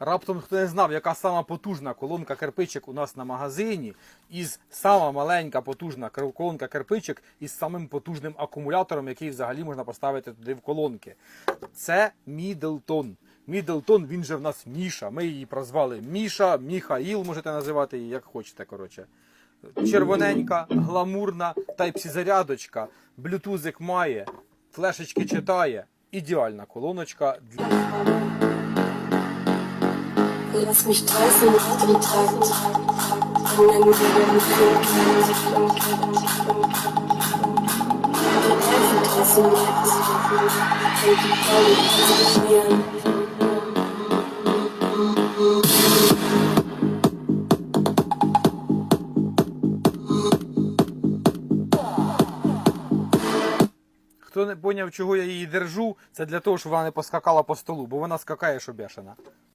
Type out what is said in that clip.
Раптом хто не знав, яка сама потужна колонка кирпичик у нас на магазині, із сама маленька потужна колонка кирпичик із самим потужним акумулятором, який взагалі можна поставити туди в колонки. Це Мідлтон. Мідлтон, він же в нас Міша. Ми її прозвали Міша, Міхаїл, можете називати її, як хочете, коротше. Червоненька, гламурна, Type-C зарядочка, блютузик має, флешечки читає. Ідеальна колоночка для. Lass mich tanzen nach dem Takt. Nennen wir den Film. Die Elfen tanzen mit. Und die Bäume konzentrieren. Хто не поняв, чого я її держу, це для того, щоб вона не поскакала по столу, бо вона скакає, що бешена.